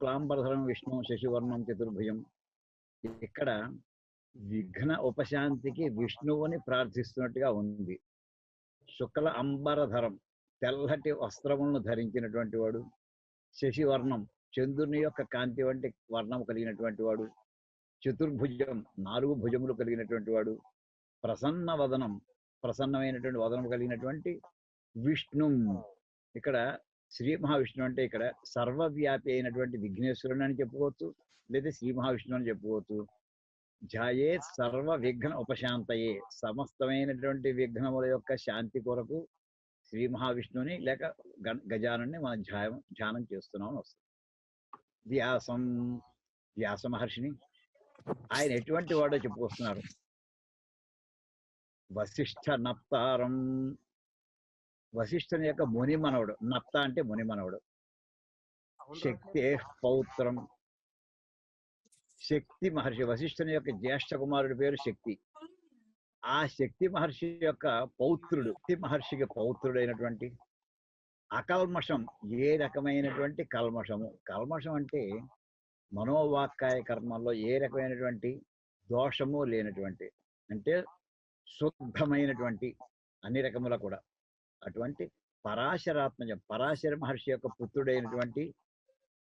శుక్లాంబరధరం విష్ణు శశివర్ణం చతుర్భుజం. ఇక్కడ విఘ్న ఉపశాంతికి విష్ణువుని ప్రార్థిస్తున్నట్టుగా ఉంది. శుక్ల అంబరధరం తెల్లటి వస్త్రములను ధరించినటువంటి వాడు. శశివర్ణం చంద్రుని యొక్క కాంతి వంటి వర్ణం కలిగినటువంటి వాడు. చతుర్భుజం నాలుగు భుజములు కలిగినటువంటి వాడు. ప్రసన్న వదనం ప్రసన్నమైనటువంటి వదనం కలిగినటువంటి విష్ణు. ఇక్కడ శ్రీ మహావిష్ణువు అంటే ఇక్కడ సర్వవ్యాపి అయినటువంటి విఘ్నేశ్వరుని అని చెప్పుకోవచ్చు లేదా శ్రీ మహావిష్ణువు అని చెప్పుకోవచ్చు. జాయే సర్వ విఘ్న ఉపశాంతయే సమస్తమైనటువంటి విఘ్నముల యొక్క శాంతి కొరకు శ్రీ మహావిష్ణువుని లేక గ- మనం ధ్యానం ధ్యానం చేస్తున్నాం అని వస్తుంది. వ్యాసం వ్యాస మహర్షిని ఆయన ఎటువంటి వాడో చెప్పుకొస్తున్నారు? వశిష్ఠ నప్తారం వశిష్ఠుని యొక్క ముని మనవుడు నప్త అంటే ముని మనవుడు శక్తి పౌత్రం. శక్తి మహర్షి వశిష్ఠుని యొక్క జ్యేష్ఠ కుమారుడి పేరు శక్తి. ఆ శక్తి మహర్షి యొక్క పౌత్రుడు శక్తి మహర్షికి పౌత్రుడైనటువంటి అకల్మషం ఏ రకమైనటువంటి కల్మషము? కల్మషం అంటే మనోవాక్కాయ కర్మల్లో ఏ రకమైనటువంటి దోషము లేనటువంటి అంటే శుద్ధమైనటువంటి అన్ని రకముల కూడా. అటువంటి పరాశరాత్మజం పరాశర మహర్షి యొక్క పుత్రుడైనటువంటి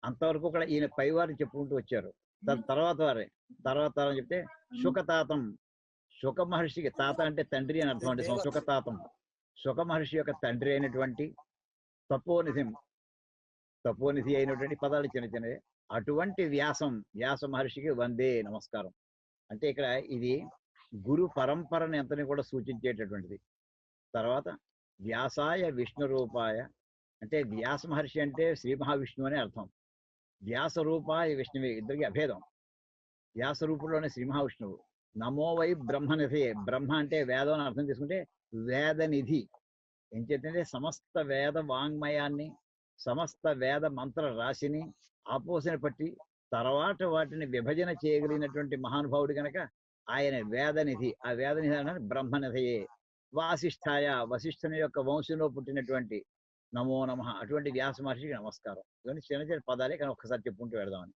అంతవరకు కూడా ఈయన పైవారు చెప్పుకుంటూ వచ్చారు. దాని తర్వాత వారే తర్వాత తరం చెప్తే సుఖతాతం సుఖ మహర్షికి తాత అంటే తండ్రి అని అర్థం అంటే సుఖతాతం సుఖ మహర్షి యొక్క తండ్రి అయినటువంటి తపోనిధి తపోనిధి అయినటువంటి పదాలు చిన్న చిన్నవి. అటువంటి వ్యాసం వ్యాస మహర్షికి వందే నమస్కారం. అంటే ఇక్కడ ఇది గురు పరంపరని ఎంతని కూడా సూచించేటటువంటిది. తర్వాత వ్యాసాయ విష్ణు రూపాయ. అంటే వ్యాస మహర్షి అంటే శ్రీ మహావిష్ణువు అని అర్థం. వ్యాస రూపాయ విష్ణువే ఇద్దరికి అభేదం. వ్యాస రూపంలోనే శ్రీ మహావిష్ణువు. నమో వై బ్రహ్మనిధి. బ్రహ్మ అంటే వేదం అని అర్థం చేసుకుంటే వేదనిధి. ఏం చేద్దంటే సమస్త వేద వాంగ్మయాన్ని సమస్త వేద మంత్ర రాశిని ఆపోసన పట్టి తర్వాత వాటిని విభజన చేయగలిగినటువంటి మహానుభావుడు కనుక ఆయన వేదనిధి. ఆ వేదనిధి అంటే బ్రహ్మనిధయే. వాసిష్ఠాయ వశిష్ఠుని యొక్క వంశంలో పుట్టినటువంటి నమో నమ అటువంటి వ్యాస మహర్షికి నమస్కారం. ఇవన్నీ చిన్న చిన్న పదాలే కానీ ఒక్కసారి చెప్పుకుంటూ వెళదామని.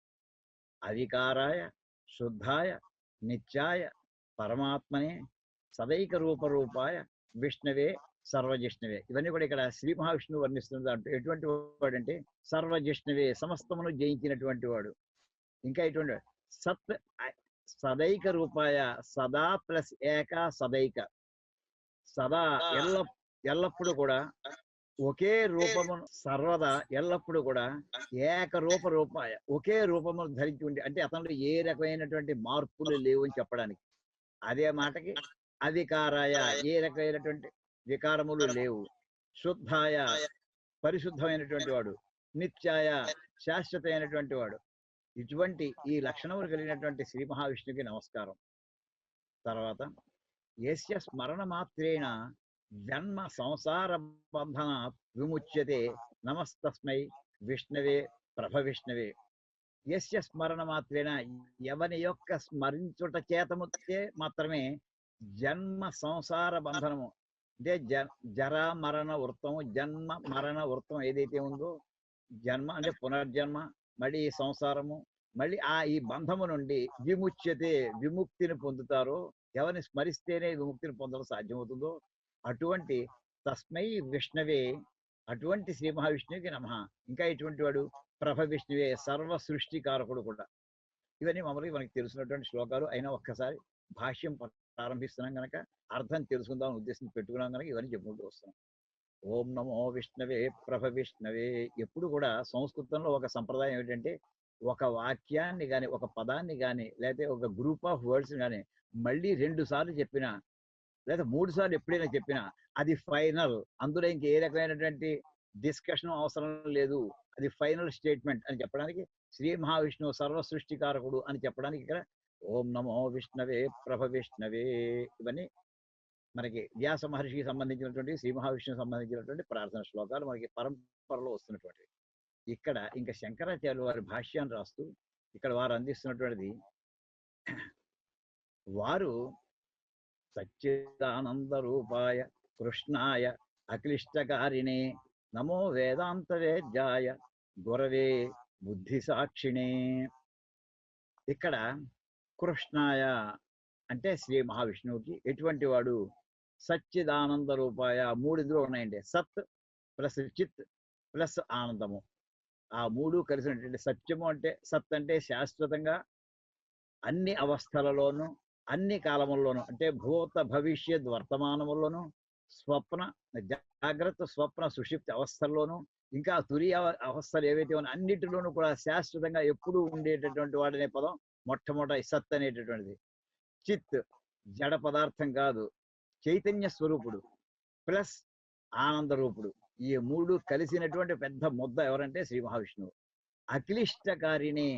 అధికారాయ శుద్ధాయ నిత్యాయ పరమాత్మనే సదైక రూప రూపాయ విష్ణవే సర్వజిష్ణవే. ఇవన్నీ కూడా ఇక్కడ శ్రీ మహావిష్ణువు వర్ణిస్తుంది అంటూ ఎటువంటి వాడు అంటే సర్వజిష్ణవే సమస్తమును జయించినటువంటి వాడు. ఇంకా ఎటువంటి సత్ సదైక రూపాయ సదా ప్లస్ ఏక సదైక. సదా ఎల్ల ఎల్లప్పుడూ కూడా ఒకే రూపము సర్వదా ఎల్లప్పుడూ కూడా ఏక రూప రూపాయ ఒకే రూపము ధరించి ఉండి అంటే అతనిలో ఏ రకమైనటువంటి మార్పులు లేవు అని చెప్పడానికి. అదే మాటకి అధికారాయ ఏ రకమైనటువంటి వికారములు లేవు. శుద్ధాయ పరిశుద్ధమైనటువంటి వాడు. నిత్యాయ శాశ్వతమైనటువంటి వాడు. ఇటువంటి ఈ లక్షణములు కలిగినటువంటి శ్రీ మహావిష్ణువుకి నమస్కారం. తర్వాత యస్య స్మరణ మాత్రేణ జన్మ సంసార బంధన విముచ్యతే నమస్తస్మై విష్ణవే ప్రభ విష్ణవే. యస్య స్మరణ మాత్రేణ ఎవని యొక్క స్మరించుట చేతముతే మాత్రమే జన్మ సంసార బంధనము. అంటే జ జరా మరణ వృత్తము జన్మ మరణ వృత్తం ఏదైతే ఉందో జన్మ అంటే పునర్జన్మ మళ్ళీ ఈ సంసారము మళ్ళీ ఆ ఈ బంధము నుండి విముచ్యతే విముక్తిని పొందుతారో ఎవరిని స్మరిస్తేనే విముక్తిని పొందడం సాధ్యమవుతుందో అటువంటి తస్మై విష్ణవే అటువంటి శ్రీ మహావిష్ణువుకి నమ. ఇంకా ఇటువంటి వాడు? ప్రభ విష్ణువే సర్వ సృష్టికారకుడు కూడా. ఇవన్నీ మామూలుగా మనకి తెలిసినటువంటి శ్లోకాలు. అయినా ఒక్కసారి భాష్యం ప్రారంభిస్తున్నాం కనుక అర్థం తెలుసుకుందాం ఉద్దేశం పెట్టుకున్నాం కనుక ఇవన్నీ చెప్పుకుంటూ వస్తున్నాం. ఓం నమో విష్ణవే ప్రభ విష్ణవే. ఎప్పుడు కూడా సంస్కృతంలో ఒక సంప్రదాయం ఏంటంటే ఒక వాక్యాన్ని కానీ ఒక పదాన్ని కానీ లేకపోతే ఒక గ్రూప్ ఆఫ్ వర్డ్స్ కానీ మళ్ళీ రెండు సార్లు చెప్పినా లేదా మూడు సార్లు ఎప్పుడైనా చెప్పినా అది ఫైనల్. అందులో ఇంక ఏ రకమైనటువంటి డిస్కషన్ అవసరం లేదు. అది ఫైనల్ స్టేట్మెంట్ అని చెప్పడానికి శ్రీ మహావిష్ణువు సర్వ సృష్టికారకుడు అని చెప్పడానికి ఇక్కడ ఓం నమో విష్ణవే ప్రభ విష్ణవే ఇవన్నీ మనకి వ్యాస మహర్షికి సంబంధించినటువంటి శ్రీ మహావిష్ణువు సంబంధించినటువంటి ప్రార్థన శ్లోకాలు మనకి పరంపరలో వస్తున్నటువంటివి. ఇక్కడ ఇంకా శంకరాచార్యులు వారి భాష్యాన్ని రాస్తూ ఇక్కడ వారు అందిస్తున్నటువంటిది వారు సచ్చిదానంద రూపాయ కృష్ణాయ అక్లిష్టకారిణే నమో వేదాంత వేద్యాయ గురవే బుద్ధి సాక్షిణే ఇక్కడ కృష్ణాయ అంటే శ్రీ మహావిష్ణువుకి ఎటువంటి వాడు సచ్చిదానంద రూపాయ మూడు ఇందులో ఉన్నాయండి సత్ ప్లస్ చిత్ ప్లస్ ఆనందము. ఆ మూడు కలిసినటువంటి సత్యము అంటే సత్ అంటే శాశ్వతంగా అన్ని అవస్థలలోనూ అన్ని కాలముల్లోనూ అంటే భూత భవిష్యత్ వర్తమానముల్లోనూ స్వప్న జాగ్రత్త స్వప్న సుషిప్తి అవస్థల్లోనూ ఇంకా తురి అవస్థలు ఏవైతే ఉన్నాయో అన్నిటిలోనూ కూడా శాశ్వతంగా ఎప్పుడూ ఉండేటటువంటి వాడనే పదం మొట్టమొదటి సత్ అనేటటువంటిది. చిత్ జడ పదార్థం కాదు చైతన్య స్వరూపుడు ప్లస్ ఆనంద రూపుడు. ఈ మూడు కలిసినటువంటి పెద్ద ముద్ద ఎవరంటే శ్రీ మహావిష్ణువు. అక్లిష్టకారిణి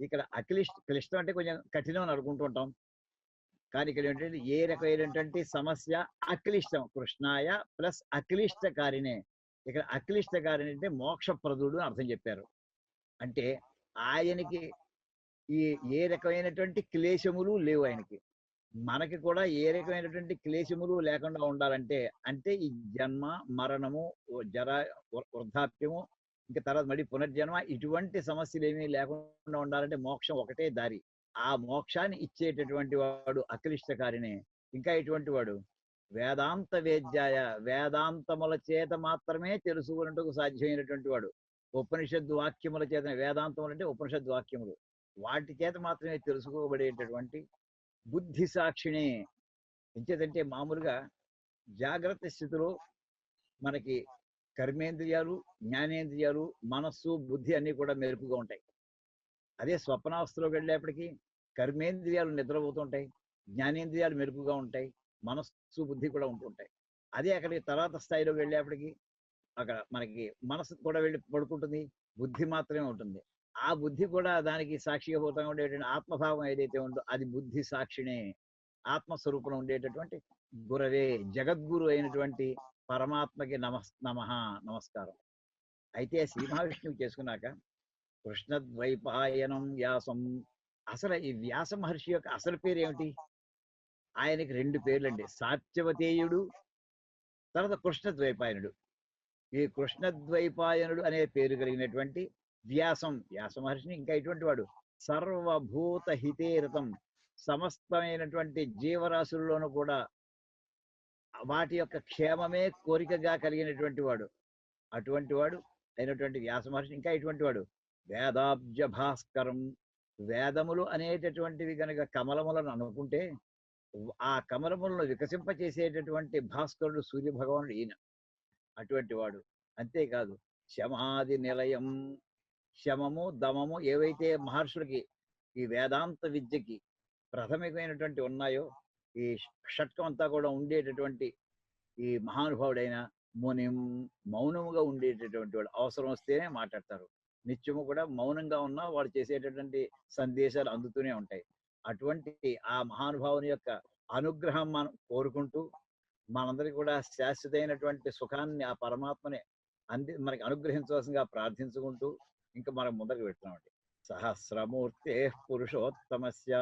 ఇక్కడ అక్లిష్ట క్లిష్టం అంటే కొంచెం కఠినం అని అనుకుంటూ ఉంటాం కానీ ఇక్కడ ఏంటంటే ఏ రకమైనటువంటి సమస్య? అక్లిష్టం కృష్ణాయ ప్లస్ అక్లిష్టకారిణే. ఇక్కడ అక్లిష్టకారిణి అంటే మోక్షప్రదుడు అని అర్థం చెప్పారు. అంటే ఆయనకి ఈ ఏ రకమైనటువంటి క్లేశములు లేవు ఆయనకి. మనకి కూడా ఏ రకమైనటువంటి క్లేశములు లేకుండా ఉండాలంటే అంటే ఈ జన్మ మరణము జర వృద్ధాప్యము ఇంకా తర్వాత మళ్ళీ పునర్జన్మ ఇటువంటి సమస్యలు ఏమీ లేకుండా ఉండాలంటే మోక్షం ఒకటే దారి. ఆ మోక్షాన్ని ఇచ్చేటటువంటి వాడు అక్లిష్టకారినే ఇంకా ఎటువంటి వాడు? వేదాంత వేద్యాయ వేదాంతముల చేత మాత్రమే తెలుసుకున్నట్టుకు సాధ్యమైనటువంటి వాడు. ఉపనిషద్ వాక్యముల చేత వేదాంతములు అంటే ఉపనిషద్ వాక్యములు. వాటి చేత మాత్రమే తెలుసుకోబడేటటువంటి బుద్ధి సాక్షిని ఎంచేదంటే మామూలుగా జాగ్రత్త స్థితిలో మనకి కర్మేంద్రియాలు జ్ఞానేంద్రియాలు మనస్సు బుద్ధి అన్నీ కూడా మెరుపుగా ఉంటాయి. అదే స్వప్నావస్థలోకి వెళ్ళేప్పటికీ కర్మేంద్రియాలు నిద్రపోతుంటాయి జ్ఞానేంద్రియాలు మెరుపుగా ఉంటాయి మనస్సు బుద్ధి కూడా ఉంటుంటాయి. అదే అక్కడికి తర్వాత స్థాయిలోకి వెళ్ళేప్పటికీ అక్కడ మనకి మనసు కూడా వెళ్ళి పడుకుంటుంది బుద్ధి మాత్రమే ఉంటుంది. ఆ బుద్ధి కూడా దానికి సాక్షిగా పోతా ఉండేటువంటి ఆత్మభావం ఏదైతే ఉందో అది బుద్ధి సాక్షినే ఆత్మస్వరూపంలో ఉండేటటువంటి గురవే జగద్గురు అయినటువంటి పరమాత్మకి నమస్ నమ నమస్కారం. అయితే శ్రీ మహావిష్ణువు చేసుకున్నాక కృష్ణద్వైపాయనం వ్యాసం. అసలు ఈ వ్యాస మహర్షి యొక్క అసలు పేరు ఏమిటి ఆయనకి రెండు పేర్లండి. సాత్యవతేయుడు తర్వాత కృష్ణద్వైపాయనుడు. ఈ కృష్ణద్వైపాయనుడు అనే పేరు కలిగినటువంటి వ్యాసం వ్యాస మహర్షిని ఇంకా ఇటువంటి వాడు. సర్వభూత హితేరతం సమస్తమైనటువంటి జీవరాశుల్లోనూ కూడా వాటి యొక్క క్షేమమే కోరికగా కలిగినటువంటి వాడు. అటువంటి వాడు అయినటువంటి వ్యాస మహర్షి ఇంకా ఇటువంటి వాడు. వేదాబ్జ భాస్కరం వేదములు అనేటటువంటివి గనక కమలములను అనుకుంటే ఆ కమలములను వికసింపచేసేటటువంటి భాస్కరుడు సూర్య భగవానుడు ఈయన. అటువంటి వాడు. అంతేకాదు శమాది నిలయం శమము దమము ఏవైతే మహర్షులకి ఈ వేదాంత విద్యకి ప్రాథమికమైనటువంటి ఉన్నాయో ఈ షట్కం అంతా కూడా ఉండేటటువంటి ఈ మహానుభావుడైన మునిం మౌనముగా ఉండేటటువంటి వాడు అవసరం వస్తేనే మాట్లాడతారు. నిత్యము కూడా మౌనంగా ఉన్నా వాడు చేసేటటువంటి సందేశాలు అందుతూనే ఉంటాయి. అటువంటి ఆ మహానుభావుని యొక్క అనుగ్రహం మనం కోరుకుంటూ మనందరికీ కూడా శాశ్వతమైనటువంటి సుఖాన్ని ఆ పరమాత్మని అంది మనకి అనుగ్రహించవలసిందిగా ప్రార్థించుకుంటూ ఇంకా మనం ముందరకు పెడుతున్నామండి సహస్రమూర్తే పురుషోత్తమస్య.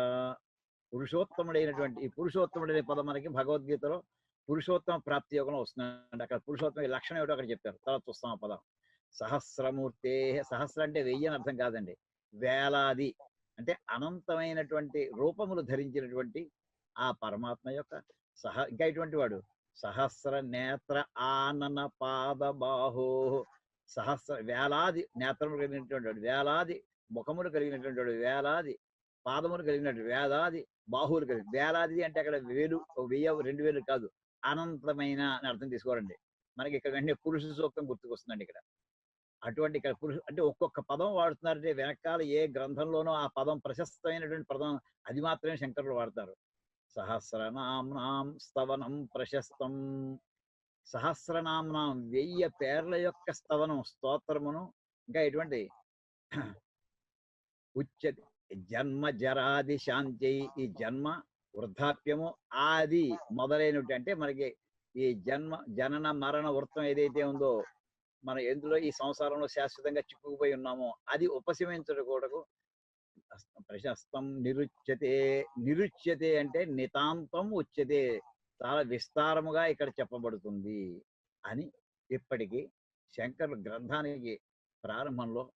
పురుషోత్తముడైనటువంటి ఈ పురుషోత్తముడు అనే పదం మనకి భగవద్గీతలో పురుషోత్తమ ప్రాప్తి యోగంలో వస్తుందండి. అక్కడ పురుషోత్తమ లక్షణం ఏమిటో అక్కడ చెప్తారు తర్వాత చూస్తాం ఆ పదం. సహస్రమూర్తే సహస్ర అంటే వెయ్యి అని అర్థం కాదండి. వేలాది అంటే అనంతమైనటువంటి రూపములు ధరించినటువంటి ఆ పరమాత్మ యొక్క సహ ఇంకా ఇటువంటి వాడు? సహస్ర నేత్ర ఆనన పాద బాహో సహస్ర వేలాది నేత్రములు కలిగినటువంటి వాడు వేలాది ముఖములు కలిగినటువంటి వాడు వేలాది పాదములు కలిగినటువంటి వేలాది బాహువులు కలిగి వేలాది అంటే అక్కడ వేలు వెయ్య రెండు వేలు కాదు. అనంతమైన అని అర్థం తీసుకోవాలండి. మనకి ఇక్కడ వెంటనే పురుష సూక్తం గుర్తుకొస్తుందండి ఇక్కడ. అటువంటి ఇక్కడ పురుష అంటే ఒక్కొక్క పదం వాడుతున్నారంటే వెనకాల ఏ గ్రంథంలోనో ఆ పదం ప్రశస్తమైనటువంటి పదం అది మాత్రమే శంకరులు వాడతారు. సహస్రనాం స్తవనం ప్రశస్తం. సహస్రనామం వెయ్యి పేర్ల యొక్క స్తవనం స్తోత్రమును ఇంకా ఎటువంటి ఉచ్చ జన్మ జరాది శాంతి ఈ జన్మ వృద్ధాప్యము ఆది మొదలైనటువంటి అంటే మనకి ఈ జన్మ జనన మరణ వృత్తం ఏదైతే ఉందో మనం ఎందులో ఈ సంసారంలో శాశ్వతంగా చిక్కుకుపోయి ఉన్నామో అది ఉపశమించడం కూడకు ప్రశస్తం నిరుచ్యతే నిరుచ్యతే అంటే నితాంతం ఉచ్యతే. చాలా విస్తారముగా ఇక్కడ చెప్పబడుతుంది అని ఇప్పటికీ శంకర్ గ్రంథానికి ప్రారంభంలో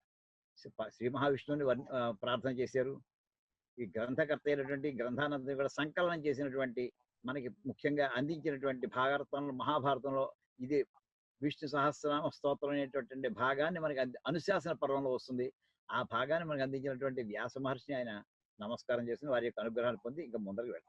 శ్రీ- మహావిష్ణువుని ప్రార్థన చేశారు. ఈ గ్రంథకర్త అయినటువంటి గ్రంథానందని కూడా సంకలనం చేసినటువంటి మనకి ముఖ్యంగా అందించినటువంటి భారతంలో మహాభారతంలో ఇది విష్ణు సహస్రనామ స్తోత్రం అనేటటువంటి భాగాన్ని మనకి అనుశాసన పర్వంలో వస్తుంది. ఆ భాగాన్ని మనకు అందించినటువంటి వ్యాస మహర్షిని ఆయన నమస్కారం చేసిన వారి యొక్క అనుగ్రహాన్ని పొంది ఇంకా ముందరకు వెళ్తాం.